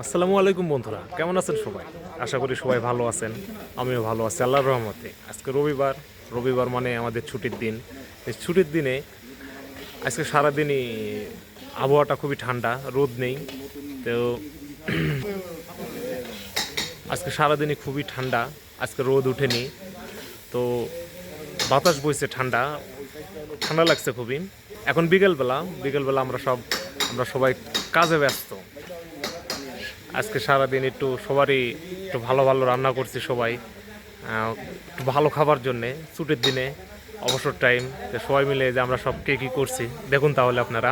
আসসালামু আলাইকুম বন্ধুরা, কেমন আছেন সবাই? আশা করি সবাই ভালো আছেন, আমিও ভালো আছি, আল্লাহর রহমতে। আজকে রবিবার রবিবার মানে আমাদের ছুটির দিন। এই ছুটির দিনে আজকে সারাদিনই আবহাওয়াটা খুবই ঠান্ডা, রোদ নেই। তো আজকে সারাদিনই খুবই ঠান্ডা, আজকে রোদ ওঠেনি তো বাতাস বইছে ঠান্ডা ঠান্ডা লাগছে খুবই। এখন বিকেলবেলা বিকেলবেলা আমরা সব, আমরা সবাই কাজে ব্যস্ত। আজকে সারাদিন একটু সবারই একটু ভালো ভালো রান্না করছি সবাই একটু ভালো খাবার জন্যে, ছুটির দিনে, অবসর টাইম সবাই মিলে যে আমরা সব কে কী করছি, দেখুন তাহলে আপনারা।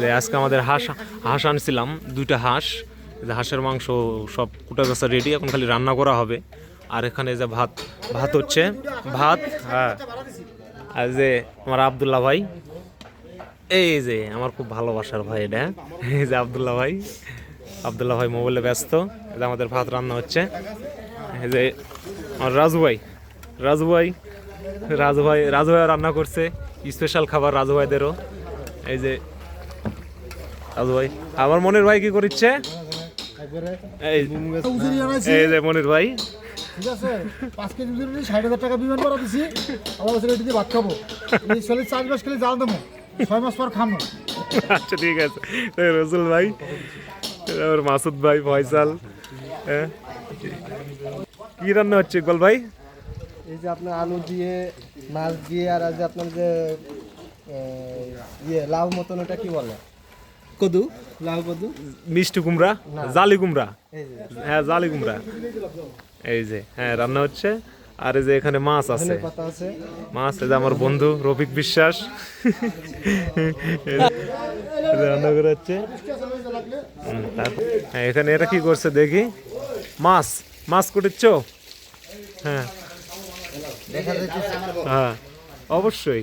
যে আজকে আমাদের হাঁস হাঁস আনছিলাম, দুইটা হাঁস যে হাঁসের মাংস সব কুটা গাছা রেডি এখন খালি রান্না করা হবে। আর এখানে যে ভাত ভাত হচ্ছে, ভাত হ্যাঁ। আর যে আমার আবদুল্লাহ ভাই এই যে, আমার খুব ভালোবাসার ভাই এটা। এই যে আবদুল্লাহ ভাই। আবদুল্লাহ ভাই মোবাইলে ব্যস্ত। যে আমাদের ভাত রান্না হচ্ছে। এই যে আমার রাজু ভাই। রাজু ভাই রাজু ভাই রাজু ভাই রান্না করছে। স্পেশাল খাবার রাজু ভাইদেরও। এই যে, রাজু ভাই। আমার মনির ভাই কি করছে এই যে মনির ভাই। ঠিক আছে, পাঁচ কেজি ষাট হাজার টাকা বিমান করা দিছি। এটি দিয়ে ভাত খাব। মাস খেলে জাল দেবো। ছয় মাস পর খামো। আচ্ছা ঠিক আছে। রসুল ভাই আর মাসুদ ভাই ফয়সাল হ্যাঁ? কি রান্না হচ্ছে ইকবাল ভাই? এই যে আপনার আলু দিয়ে মাছ দিয়ে আর যে আপনার যে ইয়ে লাউ মতন ওটা কি বলে? কদু। লাউ কদু? মিষ্টি কুমড়া? জালি কুমড়া? হ্যাঁ জালি কুমড়া। এই যে হ্যাঁ রান্না হচ্ছে। আর এই যে এখানে মাছ আছে। মাছ এই যে আমার বন্ধু রফিক বিশ্বাস। রান্না করে হচ্ছে হ্যাঁ, এখানে এরা কি করছে দেখি? মাছ মাছ কুটিচ্ছ হ্যাঁ। হ্যাঁ অবশ্যই।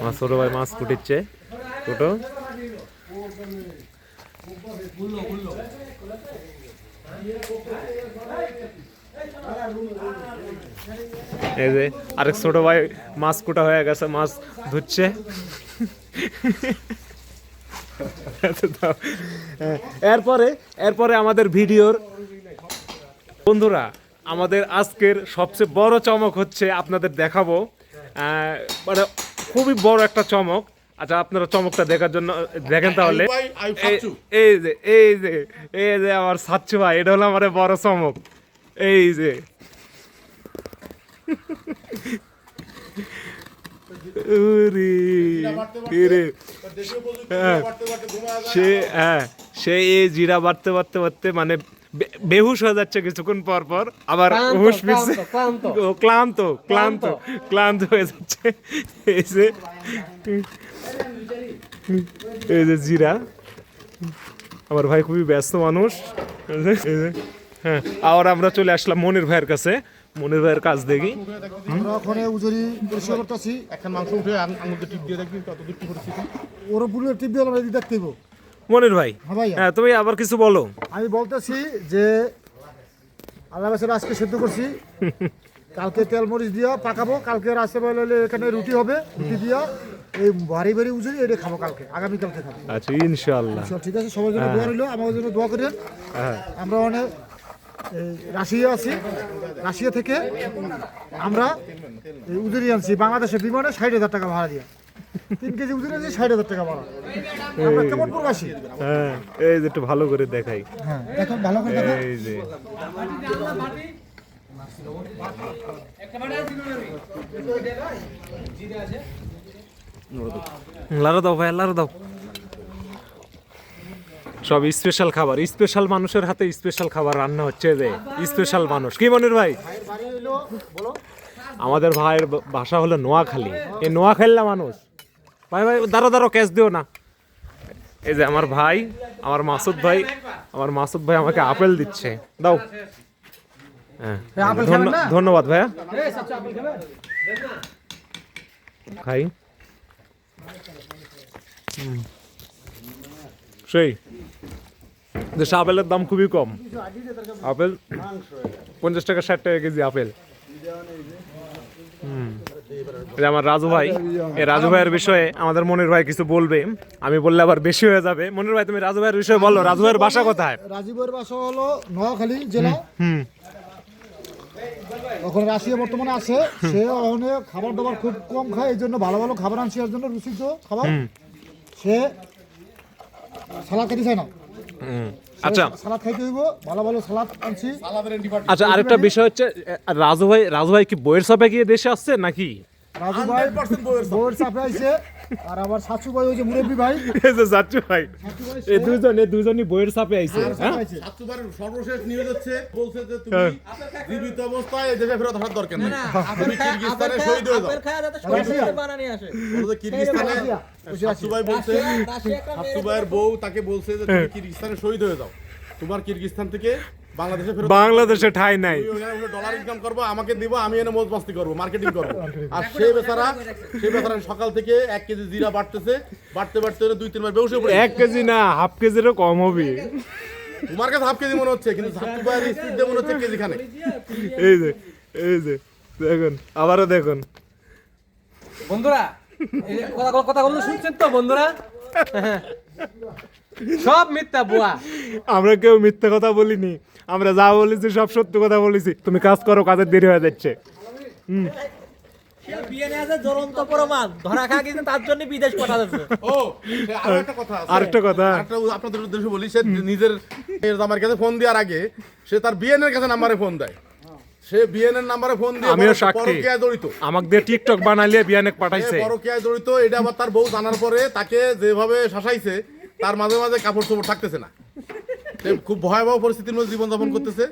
আমার ছোট ভাই মাছ কুটিচ্ছে। কুটো। এই যে আরেক ছোট ভাই মাছ কুটা হয়ে গেছে, মাছ ধুচ্ছে। এরপরে এরপরে আমাদের ভিডিওর বন্ধুরা, আমাদের আজকের সবচেয়ে বড় চমক হচ্ছে আপনাদের দেখাবো। মানে খুবই বড় একটা চমক। আচ্ছা আপনারা চমকটা দেখার জন্য দেখেন তাহলে। এই- যে এই যে এই যে আমার সাচ্ছু ভাই এটা হলো আমার বড় চমক। এই যে। হ্যাঁ, সে হ্যাঁ সে এই জিরা বাড়তে বাড়তে বাড়তে মানে বেহুশ হয়ে যাচ্ছে কিছুক্ষণ পর পর আবার ক্লান্ত, হুশ ফিরছে ক্লান্ত, ক্লান্ত। ক্লান্ত হয়ে যাচ্ছে। এই যে এই যে জিরা। আমার ভাই খুবই ব্যস্ত মানুষ। হ্যাঁ আবার আমরা চলে আসলাম মনির ভাইয়ের কাছে। মনির ভাইয়ের কাজ দেখি। আমরা ওখানে উজুরি পরিষ্কার করতেছি। এখন মাংস উঠে টিপ দিয়ে দেখবি কত দূর ওরা পুরো টিপ দিয়ে আমরা দেখতে। মনির ভাই হ্যাঁ হ্যাঁ তুমি আবার কিছু বলো। আমি বলতেছি যে আল্লাহ বাসের আজকে সেদ্ধ করছি। কালকে তেল মরিচ দিয়া পাকাবো কালকে রাস্তা বেলা এখানে রুটি হবে রুটি দিয়া এই ভারী ভারী উজুরি এটা খাব কালকে আগামীকালকে খাব। আচ্ছা ইনশাআল্লাহ। ঠিক আছে সবার জন্য দোয়া রইল আমাদের জন্য দোয়া করেন হ্যাঁ। আমরা অনেক রাশিয়া আছি রাশিয়া থেকে আমরা উজুরি আনছি বাংলাদেশের বিমানে ষাট হাজার টাকা ভাড়া দিয়া। তিন কেজি উজুরি আনছি ষাট হাজার টাকা ভাড়া। আমরা কেমন প্রবাসী হ্যাঁ এই যে একটু ভালো করে দেখাই। হ্যাঁ এখন ভালো করে দেখো এই যে। লারা দাও ভাই লারা দাও। সব স্পেশাল খাবার। স্পেশাল মানুষের হাতে স্পেশাল খাবার রান্না হচ্ছে যে স্পেশাল মানুষ। কি মনির ভাই? বাড়ি হইল বলো। আমাদের ভাইয়ের বাসা হলো নোয়াখালী। এই নোয়াখালীলা মানুষ। ভাই ভাই দাঁড়ো দাঁড়ো ক্যাশ দিও না। এই যে আমার ভাই আমার মাসুদ ভাই আমার মাসুদ ভাই আমাকে আপেল দিচ্ছে। দাও। হ্যাঁ ধন্যবাদ ভাইয়া। খাই। হুম। সেই দেশে আপেলের দাম খুবই কম। আপেল পঞ্চাশ টাকা ষাট টাকা কেজি আপেল। যে আমার রাজু ভাই এই রাজু ভাইয়ের বিষয়ে আমাদের মনির ভাই কিছু বলবে। আমি বললে আবার বেশি হয়ে যাবে। মনির ভাই তুমি রাজু ভাইয়ের বিষয়ে বলো। রাজু ভাইয়ের বাসা কোথায়? রাজীবের বাসা হলো নোয়াখালী জেলা। হুম ওখানে রাশিয়া বর্তমানে আছে। সে ওখানে খাবার দাবার খুব কম খায় এই জন্য ভালো ভালো খাবার আনছে এর জন্য রুচিত খাবার। সে সালাদ খেতে চায় না। আচ্ছা। সালাদ খাইতে হইব ভালো ভালো সালাদ আনছি। আচ্ছা আরেকটা বিষয় হচ্ছে রাজু ভাই রাজু ভাই কি বইয়ের সাপে গিয়ে দেশে আসছে নাকি? রাজু ভাই বউয়ের চাপে আইছে আর আমার ভাই ওই যে মুরব্বী ভাই। এই যে ভাই এই দুইজন এই দুইজনই বইয়ের সাপে আইছে হ্যাঁ সাতবার সর্বশেষ নিউজ হচ্ছে বলছে যে তুমি জীবিত অবস্থায় এই দেশে ফেরত আসার দরকার নেই। তুমি কিরগিজস্তানে শহীদ হয়ে যাও। বলছে কিরগিজস্তানে সাতসুবাই বলছে সাতসুবাইয়ের বউ তাকে বলছে যে তুমি কিরগিজস্তানে শহীদ হয়ে যাও। তোমার কিরগিজস্তান থেকে বাংলাদেশে ফেরত বাংলাদেশে ঠাই নাই। ডলার ইনকাম করব আমাকে দিব আমি এনে মজ মাস্তি করব মার্কেটিং করব। আর সেই বেচারা সেই বেচারা সকাল থেকে এক কেজি জিরা বাড়তেছে বাড়তে বাড়তে দুই তিনবার বেউসে পড়ে এক কেজি না হাফ কেজিরও কম হবে। তোমার কাছে হাফ কেজি মনে হচ্ছে কিন্তু স্পিড দিয়ে মনে হচ্ছে কেজি খানে এই যে এই যে দেখুন আবারও দেখুন। বন্ধুরা যে কথা কথাগুলো শুনছেন তো বন্ধুরা? সব মিথ্যা বুয়া। আমরা কেউ মিথ্যে কথা বলিনি। আমরা যা বলেছি সব সত্য কথা বলেছি। তুমি কাজ করো কাজের দেরি হয়ে যাচ্ছে। বিয়ে নিয়ে আছে জ্বলন্ত প্রমাণ। ধরা খা কিন্তু তার জন্য বিদেশ পাঠা যাচ্ছে ও সে আরও একটা কথা আছে। আরেকটা কথা। আপনাদের উদ্দেশ্যে বলি সে নিজের মেয়ের কাছে ফোন দেওয়ার আগে সে তার বিএনের কাছে নাম্বারে ফোন দেয়। সে বিএনের নাম্বারে ফোন দিয়ে আমিও সাক্ষী। জড়িত। আমাকে দিয়ে টিকটক বানাইলে বিয়ানেক পাঠাইছে। পরকীয়ায় জড়িত এটা আবার তার বউ জানার পরে তাকে যেভাবে শাসাইছে তার মাঝে মাঝে কাপড় চোপড় থাকতেছে না। খুব ভয়াবহ পরিস্থিতির মধ্যে জীবনযাপন করতেছে।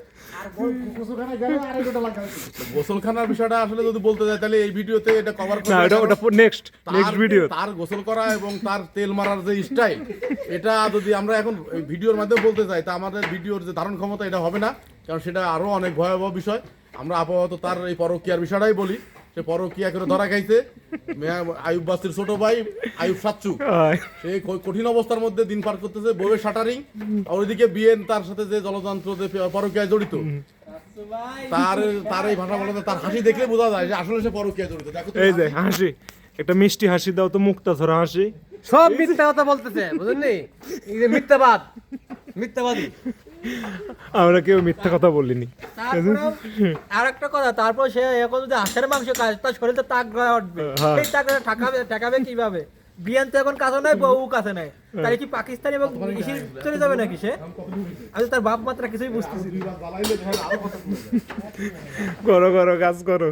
গোসলখানার বিষয়টা আসলে যদি বলতে যায় তাহলে এই ভিডিওতে এটা কভার ওটা নেক্সট নেক্সট তার- ভিডিও তার গোসল করা এবং তার তেল মারার যে স্টাইল এটা যদি আমরা এখন ভিডিওর মাধ্যমে বলতে চাই তা আমাদের ভিডিওর যে ধারণ ক্ষমতা এটা হবে না। কারণ সেটা আরও অনেক ভয়াবহ বিষয়। আমরা আপাতত তার এই পরকীয়ার বিষয়টাই বলি। সে পরকীয়া করে ধরা খাইছে। আয়ুব বাস্তির ছোট ভাই আয়ুব সাচ্চু। সে কঠিন অবস্থার মধ্যে দিন পার করতেছে বউয়ের শাটারিং। আর ওইদিকে বিয়েন তার সাথে যে জলযন্ত্র যে পরকীয়ায় জড়িত। তার তার এই ভাষা বলতে তার হাসি দেখলে বোঝা যায় যে আসলে সে পরকীয়ায় জড়িত। দেখো এই যে হাসি। একটা মিষ্টি হাসি দাও তো মুক্তা ধরা হাসি। সব মিথ্যা কথা বলতেছে বুঝলেন এই যে মিথ্যাবাদ মিথ্যাবাদী। আমরা কেউ মিথ্যা কথা বলিনি। আর একটা কথা তারপর সে এখন যদি হাঁসের মাংস খায় তার শরীরে তাগড়া উঠবে। হ্যাঁ। সেই তাগড়া ঠেকাবে ঠেকাবে কীভাবে? বিয়ান তো এখন কাছে নাই বউ কাছে নাই। তাহলে কি পাকিস্তান এবং ইসি চলে যাবে নাকি সে? আমি তার বাপ মাত্রা কিছুই বুঝতেছি করো করো কাজ করো।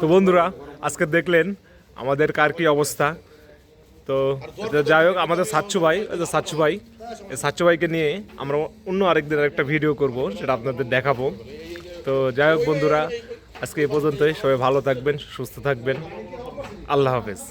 তো বন্ধুরা আজকে দেখলেন আমাদের কার কি অবস্থা? তো যাই হোক, আমাদের সাচ্ছু ভাই সাচ্ছু ভাই সাচ্ছু ভাইকে নিয়ে আমরা অন্য আরেকদিন একটা ভিডিও করব, সেটা আপনাদের দেখাবো। তো যাই হোক বন্ধুরা, আজকে এ পর্যন্তই। সবাই ভালো থাকবেন, সুস্থ থাকবেন। আল্লাহ হাফেজ।